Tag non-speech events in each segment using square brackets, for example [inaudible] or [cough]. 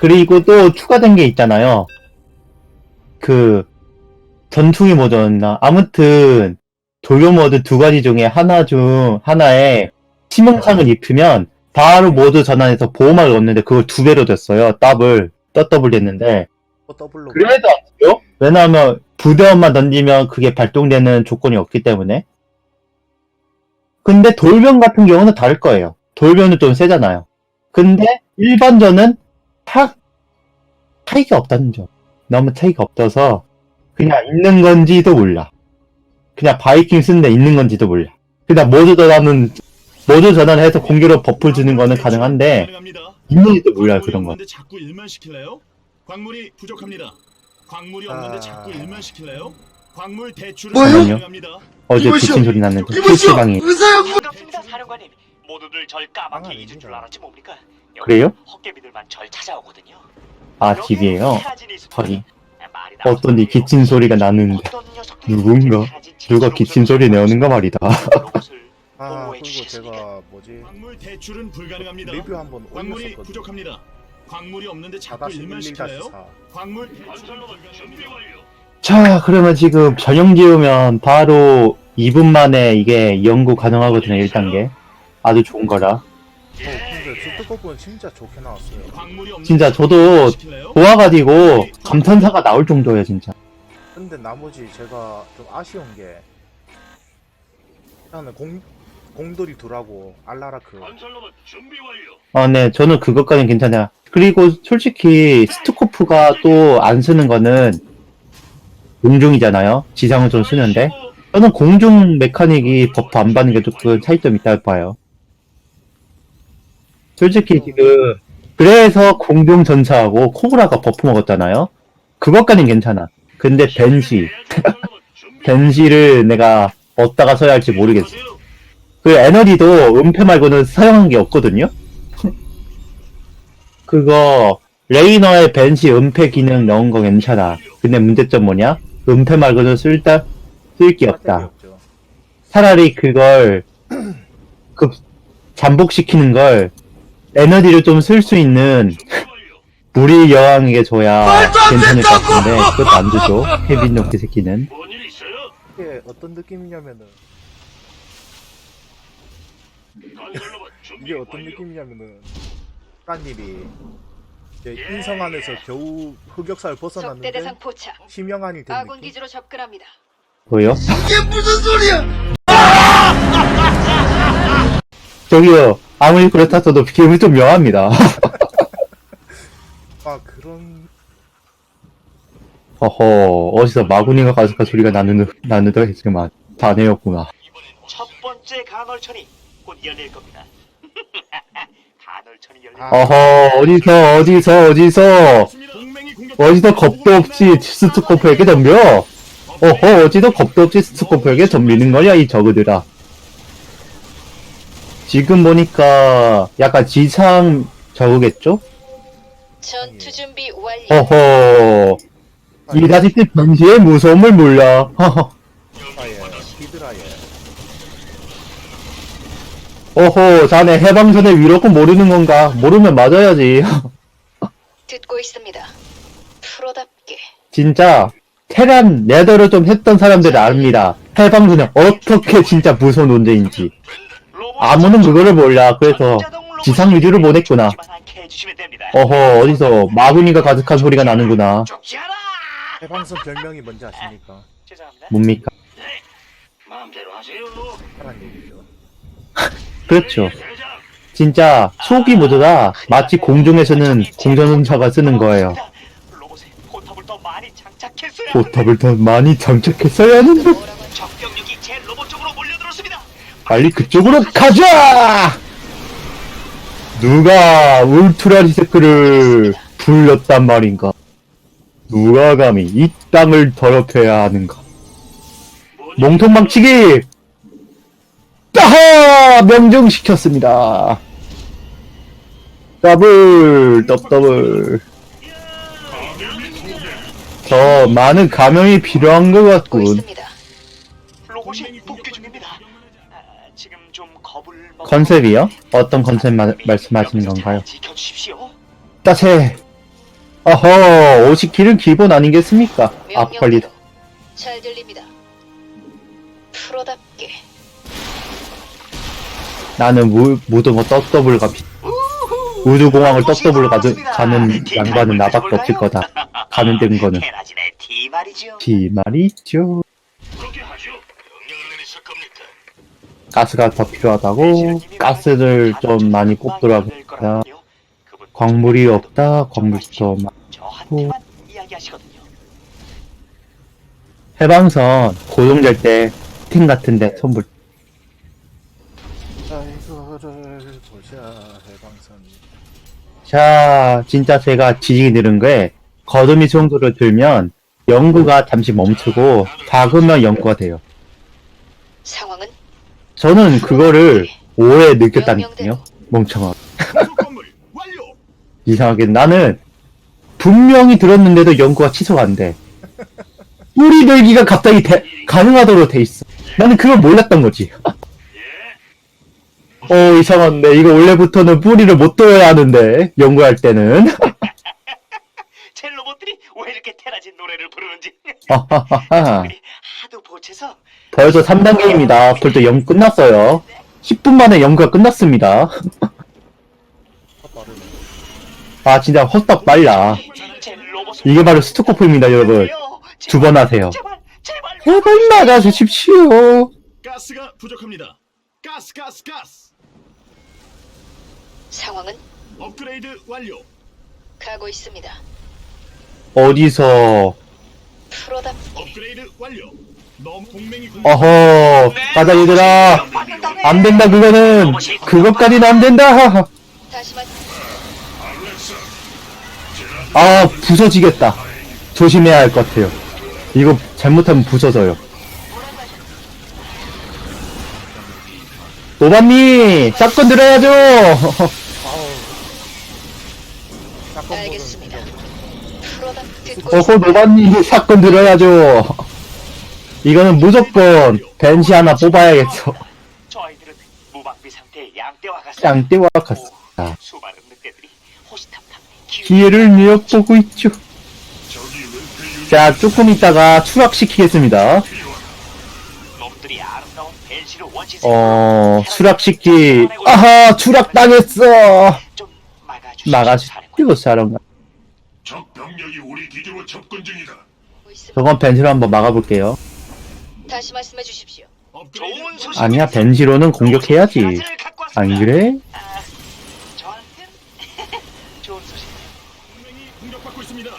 그리고 또 추가된 게 있잖아요. 그 전투기 모드였나? 아무튼 돌려 모드 두 가지 중에 하나 중 하나에 치명상을 입히면 바로 모드 전환해서 보호막을 얻는데 그걸 두 배로 됐어요. 더블 떠더블 됐는데 또 더블로 그래도 안 돼요? 왜냐하면 부대원만 던지면 그게 발동되는 조건이 없기 때문에. 근데 돌변 같은 경우는 다를 거예요. 돌변은 좀 세잖아요. 근데 일반전은 차, 차이가 없다는 점. 너무 차이가 없어서 그냥 있는 건지도 몰라. 그냥 바이킹 쓰는데 있는 건지도 몰라. 그냥 모드 전환은 모드 전환해서 공격으로 버프 주는 거는 가능한데 가능합니다. 있는지도 몰라요 그런 건. 자꾸 일만 시킬래요? 광물이 부족합니다. 광물이 없는데 아. 자꾸 일만 시킬래요? 광물 대출은 뭐요? 가능합니다. 어제 이보시오. 비친 소리 났는데 이보시오! PC방이 의사야! 반갑습니다 사령관님 모두들 절 까맣게 아, 잊은 줄. 알았지 뭡니까 여기 그래요? 헛개비들만 절 찾아오거든요 아 집이에요. 사진이 있습니다. 거기 말이 어떤지 나와서 기침 소리가 나는데 어떤 녀석들이 누군가 사진 누가 기침 소리 내오는가 말이다. 로봇을 아 보호해 그리고 주시겠습니까? 제가 뭐지 광물 대출은 불가능합니다. 리뷰 한번 광물이 올렸었거든요 부족합니다. 광물이 없는데 자꾸 4-11-4 일만 시킬래요? 광물. 자, 그러면 지금 전용 지으면 바로 2분 만에 이게 연구 가능하거든요, 1단계. 아주 좋은 거라. 어 근데 주특급은 진짜 좋게 나왔어요 광물이 없는데 진짜 저도 시킬래요? 좋아가지고 감탄사가 나올 정도예요, 진짜. 근데 나머지 제가 좀 아쉬운 게 일단은 공 공돌이 둘하고 알라라크 아, 네, 저는 그것까진 괜찮아요. 그리고 솔직히 스투코프가 또 안 쓰는 거는 공중이잖아요. 지상은 좀 쓰는데. 저는 공중 메카닉이 버프 안 받는 게 조금 차이점이 있다고 봐요. 솔직히 지금 그래서 공중 전차하고 코브라가 버프 먹었잖아요. 그것까진 괜찮아. 근데 벤시, [laughs] 벤시를 내가 어디다가 써야 할지 모르겠어. 그 에너지도 은폐 말고는 사용한 게 없거든요. 그거 레이너의 벤시 은폐 기능 넣은 거 괜찮아. 근데 문제점 뭐냐? 은폐 말고는 쓸다 쓸 게 없다. 없죠 차라리 그걸 [clears throat] 그 잠복시키는 걸 에너지를 좀 쓸 수 있는 [laughs] 무리 여왕에게 줘야 괜찮을 것 같은데 그것도 안 주죠. 케빈 노키 새끼는. 이게 어떤 느낌이냐면은 이게 어떤 느낌이냐면은 딴님이 이제 인성 안에서 겨우 흑역사를 적대 벗어났는데 대상 포착. 심영안이 된 아군 느낌? 기지로 접근합니다. 뭐요? 이게 무슨 소리야! [laughs] 저기요. 아무리 그렇다 쳐도 기분이 좀 묘합니다. [laughs] 아 그런 허허, 어디서 마구니가 가스가 소리가 나누, 나누더 했지만, 다네였구나. 첫 번째 간헐천이 곧 열릴 겁니다 어허, 어디서, 어디서, 어디서, 어디서 겁도 없이 스투코프에게 덤벼? 어허, 어디서 겁도 없이 스투코프에게 덤비는 거냐, 이 저그들아. 지금 보니까, 약간 지상 저그겠죠? 전투 준비 완료. 어허, 이 자식들 변시의 무서움을 몰라. 허허. [laughs] 아예 히드라에 어허, 자네 해방전의 위로고 모르는 건가? 모르면 맞아야지. [laughs] 듣고 있습니다. 프로답게. 진짜 테란 레더를 좀 했던 사람들이 압니다. 해방전이 어떻게 진짜 무서운 존재인지. 아무는 그거를 몰라. 그래서 지상 위주를 보냈구나. 어허, 어디서 마구니가 가득한 소리가 나는구나. 해방선 별명이 뭔지 아십니까? 죄송합니다. 뭡니까? 마음대로 하세요. 얘기죠 그렇죠. 진짜 초기 모드가 마치 공중에서는 공전차가 쓰는 거예요. 포탑을 더 많이 장착했어야 하는데. 빨리 그쪽으로 가자! 누가 울트라 리세크를 불렀단 말인가? 누가 감히 이 땅을 더럽혀야 하는가? 몽통망치기! 따하! 명중시켰습니다. 더블, 더블. 더 많은 감염이 필요한 것 같군. 있습니다. 로봇이 복귀 중입니다. 아, 지금 좀 겁을 먹. 컨셉이요? 어떤 컨셉 마- 말씀하시는 건가요? 지켜주십시오. 따세. 어허, 50킬은 기본 아니겠습니까? 명령대로 잘 들립니다. 나는 무, 무등어 떡더블 가 비... 우주공항을 떡더블 가는 가는 양반은 나밖에 없을 거다. 가는 된 거는. [laughs] 테라진의 티 말이죠. 비 말이죠. 그렇게 하죠. 명령을 내리실 겁니까? 가스가 더 필요하다고? 가스를 좀 많이 뽑더라고. 야, 광물이 없다. 광물도 많 저한테만 이야기하시거든요. 해방선 고정될 때 팀 같은데 선물 자 진짜 제가 지식이 늘은 게 거dum이 정도를 들면 연구가 잠시 멈추고 박으면 연구가 돼요. 상황은? 저는 그거를 오해 느꼈다니까요. 완료. [laughs] 이상하게 나는 분명히 들었는데도 연구가 취소가 안 돼 뿌리 들기가 갑자기 돼- 가능하도록 돼 있어. 나는 그걸 몰랐던 거지 [laughs] 어 이상한데 이거 원래부터는 뿌리를 못 둬야 하는데 연구할 때는 [laughs] 제 로봇들이 왜 이렇게 테라진 노래를 부르는지 그들이 [laughs] 하도 보채서 벌써 3단계입니다. 벌써 연구 끝났어요. 10분 만에 연구가 끝났습니다. [laughs] 아, 진짜 헛떡 빨라. 로봇을 이게 바로 스토커프입니다, 여러분. 두 번 하세요. 제발 제발 제발 나가주십시오. 가스가 부족합니다. 가스 가스 가스. 상황은 업그레이드 완료. 가고 있습니다. 어디서, 프로답게 업그레이드 완료. 너무 동맹이 공격. 어허, 가자, 얘들아. 안 된다, 그거는. 그것까지는 안 된다. 다시 말 아, 부서지겠다. 조심해야 할 것 같아요. 이거 잘못하면 부서져요. 노반님, 사건 들어야죠. 사건 알겠습니다. 프로답 듣고 어허. 노반님 사건 들어야죠 이거는 무조건 벤시 하나 뽑아야겠어 무방비 상태의 양떼와 같습니다 수많은 늑대들이 호시탐탐 기회를 뉘엿보고 있죠 자 조금 있다가 추락시키겠습니다 놈들이 아름다운 벨시로 원시 어 추락시키. 아하 추락 당했어. 좀 막아주십시오. 막아주시고 사령관 적 병력이 우리 기지로 접근 중이다. 저건 벤시로 한번 막아볼게요. 다시 말씀해 주십시오. 업그레이드 좋은 소식. 아니야 벤시로는 공격해야지. 안 그래? 아, 저한텐? [laughs] 좋은 소식. 동맹이 공격받고 있습니다.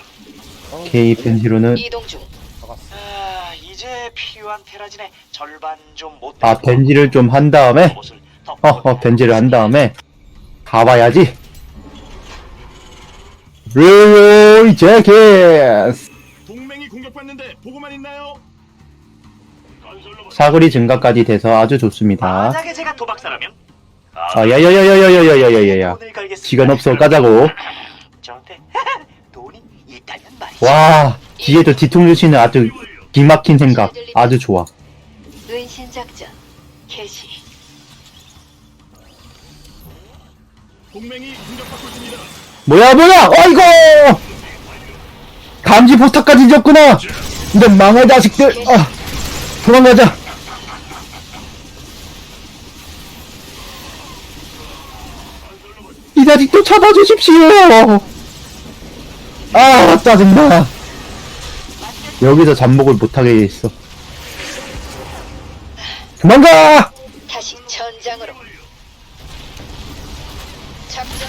오케이 벤시로는. 이동 중. 아, 이제 필요한 테라진의 절반 좀못 아 벤지를 좀 한 다음에 어허 벤지를 한 다음에 가봐야지 르로이 재킷 동맹이 공격받는데 보고만 있나요? 사거리 증가까지 돼서 아주 좋습니다. 만약에 제가 도박사라면 아, 야야야야야야야야야야. 걸겠습니다. 시간 없어 까자고. 저한테 돈이 있다면 말이죠. 와, 뒤에도 뒤통수 치는 아주 기막힌 생각. 아주 좋아. 작전 개시. 동맹이 공격받고 있습니다. 뭐야 뭐야, 어이구! 감지 포스터까지 졌구나. 이런 망할 자식들. 아, 도망가자. 이 자식도 잡아주십시오. 아, 짜증나. 여기서 잠복을 못하게 했어. 도망가! 다시 전장으로. 작전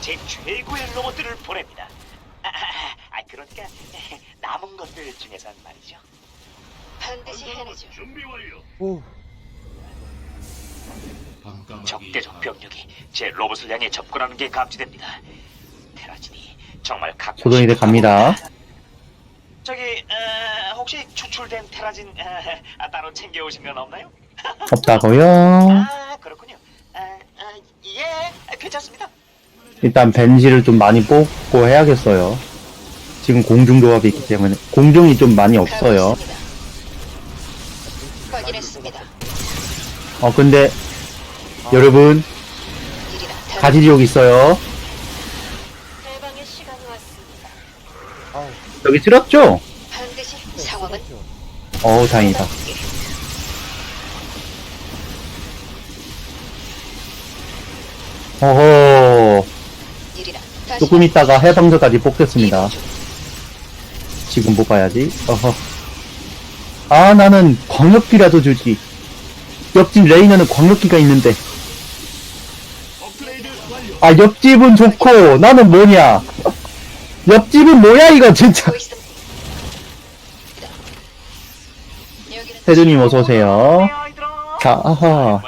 제 최고의 로봇들을 보냅니다. 아, 아, 아, 그러니까 남은 것들 중에선 말이죠. 반드시 해내죠. 준비 완료. 오. 적대적 병력이 제 로봇을 향해 접근하는 게 감지됩니다. 테라진이 정말 각 조동이들 갑니다. 저기 어, 혹시 추출된 테라진 어, 아, 따로 챙겨 오신 건 없나요? 없다고요. 아 그렇군요. 아, 아, 예, 아, 괜찮습니다. 일단 벤지를 좀 많이 뽑고 해야겠어요. 지금 공중 조합이 있기 때문에 공중이 좀 많이 없어요. 가고 있습니다. 확인했습니다. 어 근데 여러분 일이나. 가지지옥 있어요. 해방의 시간이 왔습니다. 여기 쓸었죠? 반드시 상황은 어우 다행이다. 어허 조금 있다가 해방전까지 뽑겠습니다. 지금 뽑아야지. 어허. 아 나는 광역기라도 주지. 옆집 레이너는 광역기가 있는데. 아 옆집은 좋고 나는 뭐냐? 옆집은 뭐야 이거 진짜. 하고 있습니다. 여기는 세준님 어서 오세요. 내 아이들아. 자, 아하.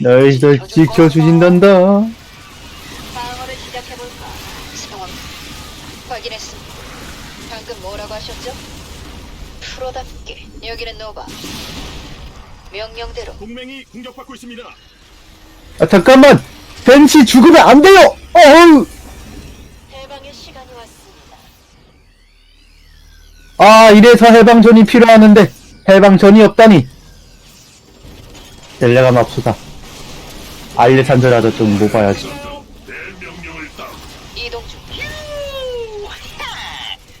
너희들 거야. 지켜주신단다. 방어를 시작해볼까? 상황 확인했습니다. 방금 뭐라고 하셨죠? 프로답게 여기는 노바. 명령대로 동맹이 공격받고 있습니다. 아, 잠깐만. 벤치 죽으면 안 돼요. 어우. 해방의 시간이 왔습니다. 아 이래서 해방전이 필요하는데 해방전이 없다니. 델레가 맙소다. 알레산드라도 좀 모봐야지. 이동 중.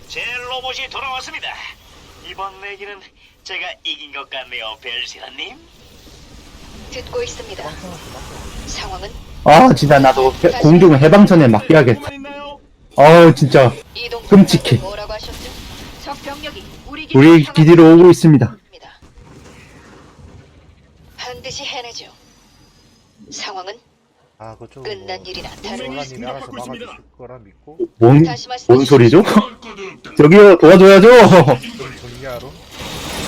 제 로봇이 돌아왔습니다. 이번 내기는 제가 이긴 것 같네요, 벨시라님. 듣고 있습니다. 상황은 아 진짜 나도 해- 공중 해방전에 맡겨야겠다. 아우 진짜 이동 중. 끔찍해. 방금 뭐라고 하셨죠? 적 병력이 우리 우리 기지로 오고 있습니다. 있습니다. 반드시 해내죠. 상황은 아 그쪽 끝난 일이나 다름. 소라님이 알아서 공격받고 있습니다. 막아주실 거라 믿고 뭔, 다시 말씀해 뭔 소리죠? [laughs] 저기요 도와줘야죠.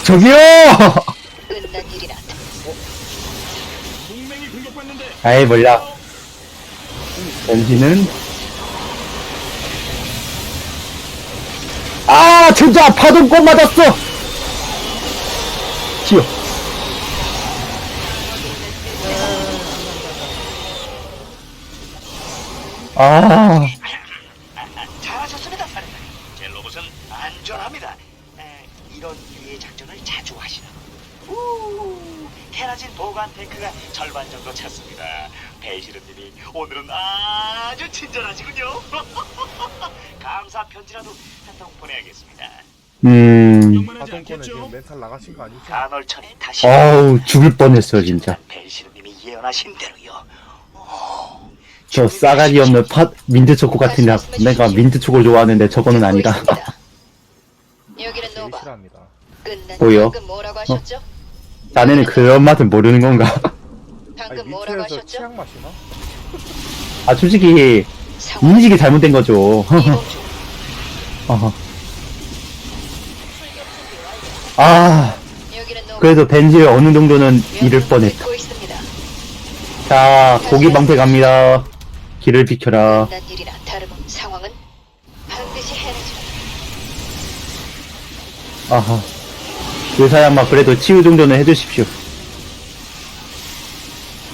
저기요. 끝난 일이나 다름. 동맹이 공격받는데. 아이 몰라. 벤지는 아 진짜 파동 꼭 맞았어. 튀어. 아, 잘하셨습니다, 사령관님. 제 로봇은 안전합니다. 에, 이런 유의 작전을 자주 하시나? 우, 테라진 보관 탱크가 절반 정도 찼습니다. 배시르님이 오늘은 아주 친절하시군요. [laughs] 감사 편지라도 한 통 보내야겠습니다. 음, 파동권에? 지금 멘탈 나가신 거 아니죠? 간헐천에 다시 어우 죽을 뻔했어 진짜. 배시르님이 예언하신 대로요. 오, 저 싸가지 없는 파 민트 초코 같은 약. 내가 민트 초코 좋아하는데 저거는 아니다. [laughs] 여기는 제일 노바. 싫어합니다 끝난 뭐요? 방금 뭐라고 하셨죠? 자네는 그런 맛을 모르는 건가? [laughs] 방금 아니 뭐라고 밑에서 하셨죠? 치약 마시나? 아 솔직히 상황 인식이 잘못된 거죠. 이동 [laughs] 중. 어허. 아, 여기는 노바. 그래도 벤지 어느 정도는 잃을 뻔했다. 듣고 있습니다. 자, 고기 방패 갑니다. 길을 비켜라. 끝난 일이나 다름. 상황은 반드시 해내죠. 아하. 요사양마 그래도 치유 정도는 해주십시오.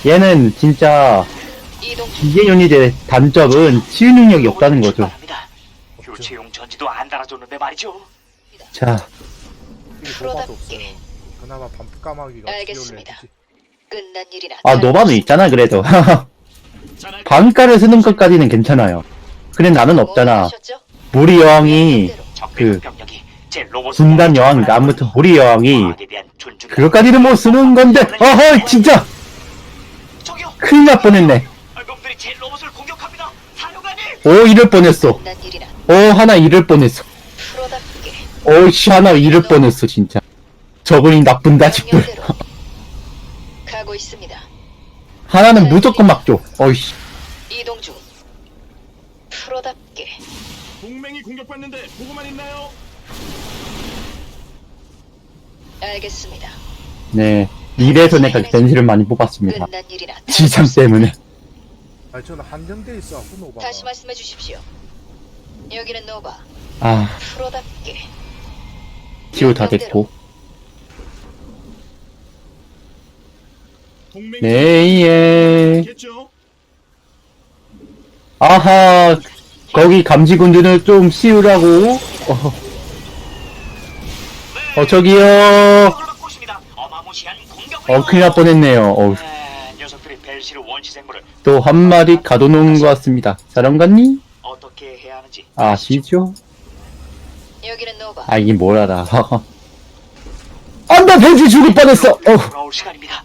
얘는 진짜 이동 중. 기계 유닛의 단점은 치유 능력이 없다는 거죠. 출발합니다. 교체용 전지도 안 달아줬는데 말이죠. 자, 프로답게. 없어요 그나마 반프 까마귀가 알겠습니다. 끝난 일이나 아, 다름. 노바는 있잖아, 그래도. [laughs] 반가를 쓰는 것까지는 괜찮아요. 근데 나는 뭐라고 없잖아. 무리 여왕이, 그, 군단 여왕인가? 아무튼 무리 여왕이, 그것까지는 못 쓰는 건데, 어허, 진짜! 큰일 날 뻔했네. 오, 이럴 뻔했어. 오, 하나 잃을 뻔했어. 오이씨, 하나 잃을 뻔했어, 진짜. 저분이 나쁜 자식들. 명령대로 가고 있습니다. 하나는 무조건 막죠. 어이씨. 이동 중. 프로답게 동맹이 공격받는데 보고만 있나요? 알겠습니다. 네. 이래서 내가 벤시를 많이 뽑았습니다. 끝난 일이나 없습니다. 때문에. 아니 저는 한정돼 있어 노바가 다시 말씀해 주십시오. 여기는 노바. 아, 프로답게 치유 다 됐고. 네, 예. 겠죠? 아하, 거기 감지군들을 좀 씌우라고. 어, 어 저기요. 공격을 받고 있습니다. 어마무시한 공격을. 어 큰일 날 뻔했네요. 어, 아, 녀석들이 벨시르 원시 생물을 또 한 마리 가둬놓은 것 같습니다. 사령관님 어떻게 해야 하는지 아시죠? 여기는 노바. 아 이게 뭘 알아? 안 돼 벤지 죽을 뻔했어. 어. 돌아올 시간입니다.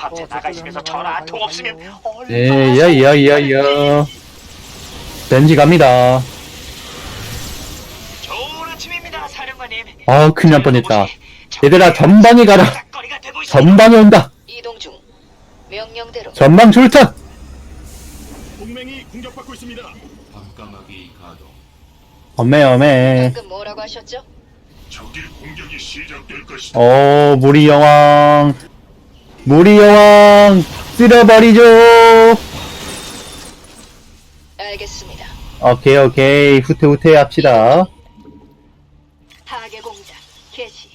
밤새 어, 나가시면서 저쪽에 전화 한 통 없으면. 얼마나 네, 야야야야야. 벤지 갑니다. 좋은 아침입니다, 사령관님. 아 큰일 날 뻔했다. 얘들아 전방에 가라. 거리가 되고 있습니다. 전방에 온다. 이동 중. 명령대로. 전방 출탄. 동맹이 공격받고 있습니다. 어메 어메. 방금 뭐라고 하셨죠? 적의 공격이 시작될 것이다. 어 무리 여왕. 무리 여왕 쓸어버리죠. 알겠습니다. 오케이 오케이 후퇴 후퇴 합시다. 파괴 공작 개시.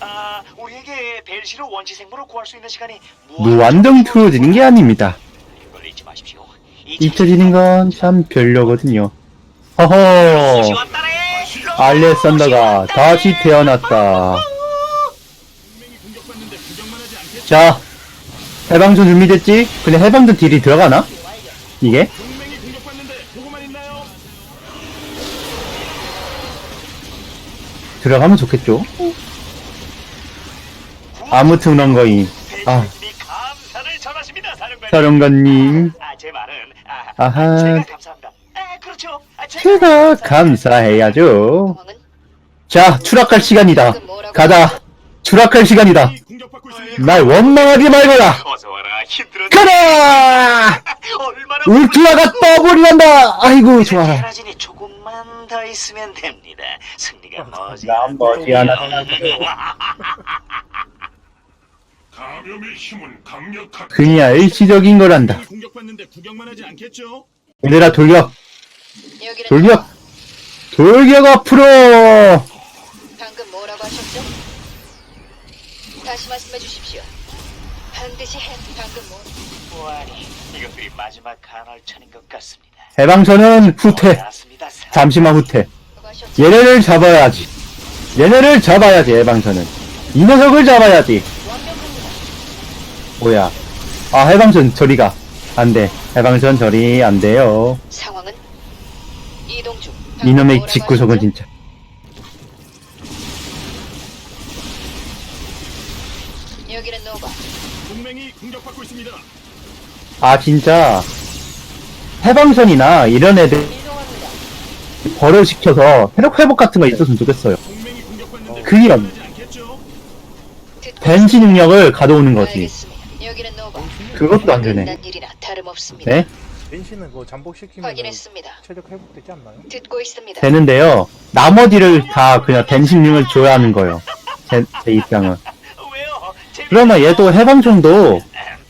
아, 우리에게 벨시르 원시 생물을 구할 수 있는 시간이 무한정 틀어지는 게 아닙니다. 이걸 잊지 마십시오. 잊혀지는 건 참 별로거든요. 허허. 알렉산더가 다시 태어났다. 자, 해방전 준비됐지? 근데 해방전 딜이 들어가나? 이게? 들어가면 좋겠죠? 아무튼 그런 거임. 아. 벨시르님이 감사를 전하십니다, 사령관님. 사령관님, 아, 제 말은 아, 아하. 제가 감사합니다. 아, 그렇죠. 아, 제가 감사해야죠. 자, 추락할 시간이다. 가자. 추락할 시간이다. 공격받고 있습니다. 날 원망하지 말거라. 어서 와라, 힘들어. 가라! 얼마나 울트라가 떠버린다. 아이고 좋아. 테라진이 조금만 더 있으면 됩니다. 승리가 머지. 난 머지않아. 감염의 힘은 강력한. 그냥 일시적인 거란다. 동맹이 공격받는데 구경만 하지 않겠죠? 얘들아 돌격, 여기는 돌격, 돌격 앞으로. 방금 뭐라고 하셨죠? 다시 말씀해 주십시오. 반드시 해. 방금 뭐? 보아니, 이것들이 마지막 간헐천인 것 같습니다. 해방선은 후퇴. 사- 잠시만 후퇴. 하셨죠? 얘네를 잡아야지. 얘네를 잡아야지 해방선은. 이 녀석을 잡아야지. 완벽합니다. 뭐야? 아 해방선 저리가 안 돼. 해방선 저리 안 돼요. 상황은 이놈의 집구석은 하셨죠? 진짜. 여기는 노바. 동맹이 공격받고 있습니다. 아 진짜 해방선이나 이런 애들 이동합니다. 벌을 시켜서 회복 회복 같은 거 있었으면 좋겠어요. 동맹이 공격받는데 하지 않겠죠? 듣고 벤시 능력을 가져오는 거지. 알겠습니다. 여기는 노바. 그것도 안 되네. 난 일이나 다름없습니다. 네? 벤시는 그거 잠복 시키면 확인했습니다. 체력 회복되지 않나요? 듣고 있습니다. 되는데요. 나머지를 다 그냥 벤싱링을 줘야 하는 거예요. 제, 제 입장은. 왜요? 그러면 얘도 해방선도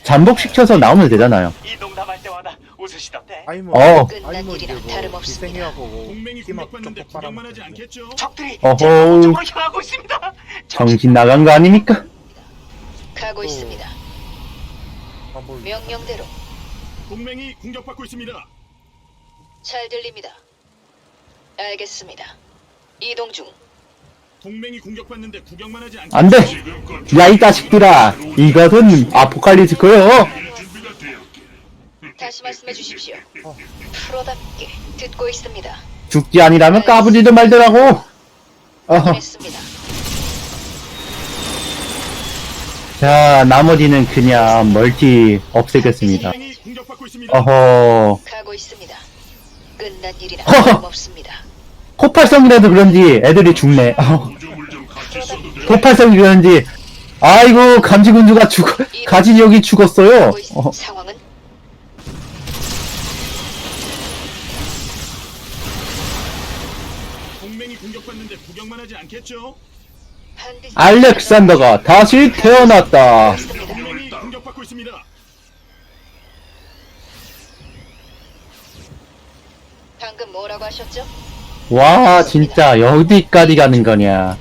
잠복시켜서 나오면 되잖아요. 이 농담할 때마다 웃으시던데. 아니면 어. 끝난 아니면 이제 일이나 뭐 다름없습니다. 기생해하고 동맹이 끼막 공격받는데 쪽쪽 구경만 빨아먹고 하지 않겠죠? 적들이 어허. 제 쪽으로 향하고 있습니다. 정신 나간 거 아닙니까? 가고 또- 있습니다. 아, 뭐 명령대로 동맹이 공격받고 있습니다. 잘 들립니다. 알겠습니다. 이동 중. 동맹이 공격받는데 구경만 하지 않겠죠? 안 돼! 야, 이 자식들아! 이것은 아포칼리스크요! 다시 말씀해 주십시오. 프로답게 듣고 있습니다. 죽지 아니라면 까부지도 말더라고! 어허. 자, 나머지는 그냥 멀티 없애겠습니다. 동맹이 공격받고 있습니다. 어허. 가고 있습니다. 끝난 일이나 허허. 다름없습니다. 폭발성이라도 그런지 애들이 죽네. 어허. 폭발성이 그런지, 아이고, 감지군주가 죽, 가진력이 죽었어요. 가고 있... 어허. 상황은 동맹이 공격받는데 구경만 하지 않겠죠? 반드시 알렉산더가 다시 태어났다. 있습니다. 동맹이 공격받고 있습니다. 방금 뭐라고 하셨죠? 와, 진짜, 어디까지 가는 거냐.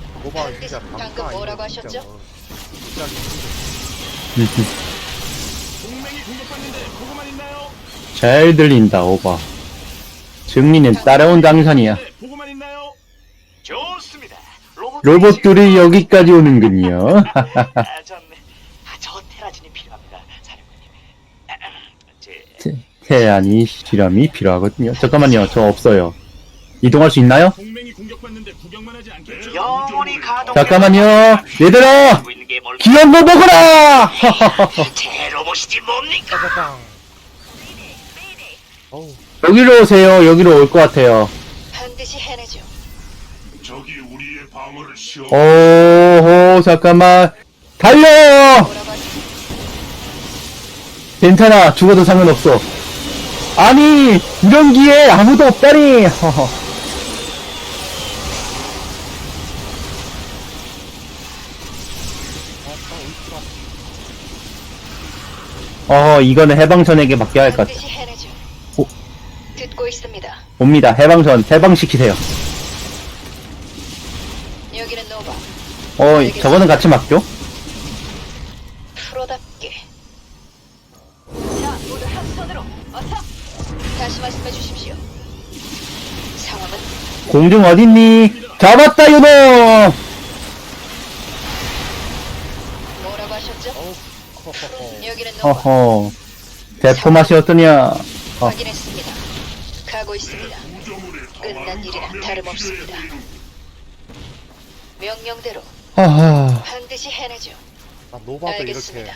진짜 방금 뭐라고 하셨죠? 뭐 진짜 힘들어. 동맹이 공격받는데 보고만 있나요? 잘 들린다, 오바. 승리는 따라온. 네, 보고만 있나요? 좋습니다. 로봇 로봇들이 여기까지 오는군요. [laughs] 아, 전, 아, 저 테라진이 필요합니다, 사령관님. 아, 아, 제 태안이 실험이 필요하거든요. 잠깐만요, 저 없어요. 이동할 수 있나요? 동맹이 공격받는데 구경만 하지 않겠죠? 영원히 가동. 잠깐만요, 얘들아! 뭘까? 기억도 먹어라! [laughs] 뭡니까? 어우, 여기로 오세요. 여기로 올 것 같아요. 반드시 해내죠. 적이 우리의 방어를 시험. 오호, 잠깐만. 달려! 괜찮아. 죽어도 상관없어. 아니, 이런 기회 아무도 없다니! [laughs] 허허. 어, 이거는 해방선에게 맡겨야 할 것 같아. 반드시 해내죠. 오. 듣고 있습니다. 옵니다. 해방선, 해방시키세요. 여기는 노바. 어, 저거는 같이 맡겨? 공중 어딨니? 잡았다, 요놈! 뭐라고 하셨죠? 허허허. 여기는 노바. 어허. 대포 맛이 어떠냐? 어. 확인했습니다. 가고 있습니다. 끝난 일이나 다름없습니다. 명령대로 하하. 반드시 해내죠. 나 노바도 이렇게 알겠습니다.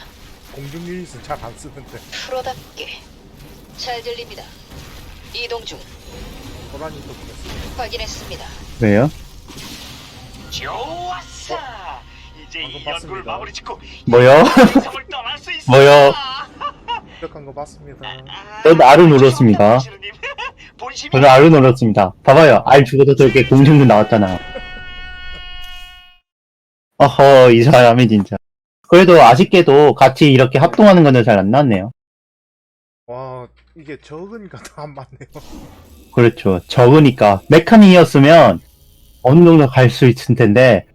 공중 유닛은 잘 안 쓰는데 프로답게 잘 들립니다. 이동 중 호란이도 그랬어. 확인했습니다. 왜요? 좋았어. 이제 방금 이 연구를 봤습니다. 마무리 짓고 뭐요? 세상을 [laughs] 떠날 수 있어. 뭐요? 완벽한 거 봤습니다. 저도 알을 눌렀습니다. 본심이 저는 알을 눌렀습니다. 봐봐요. 알 죽어도 저렇게 공중문 나왔잖아. 어허, 이 사람이 진짜. 그래도 아쉽게도 같이 이렇게 합동하는 거는 잘안 나왔네요. 와, 이게 적으니까 더안 맞네요. 그렇죠. 적으니까. 메카닉이었으면 어느 정도 갈 수 있을 텐데,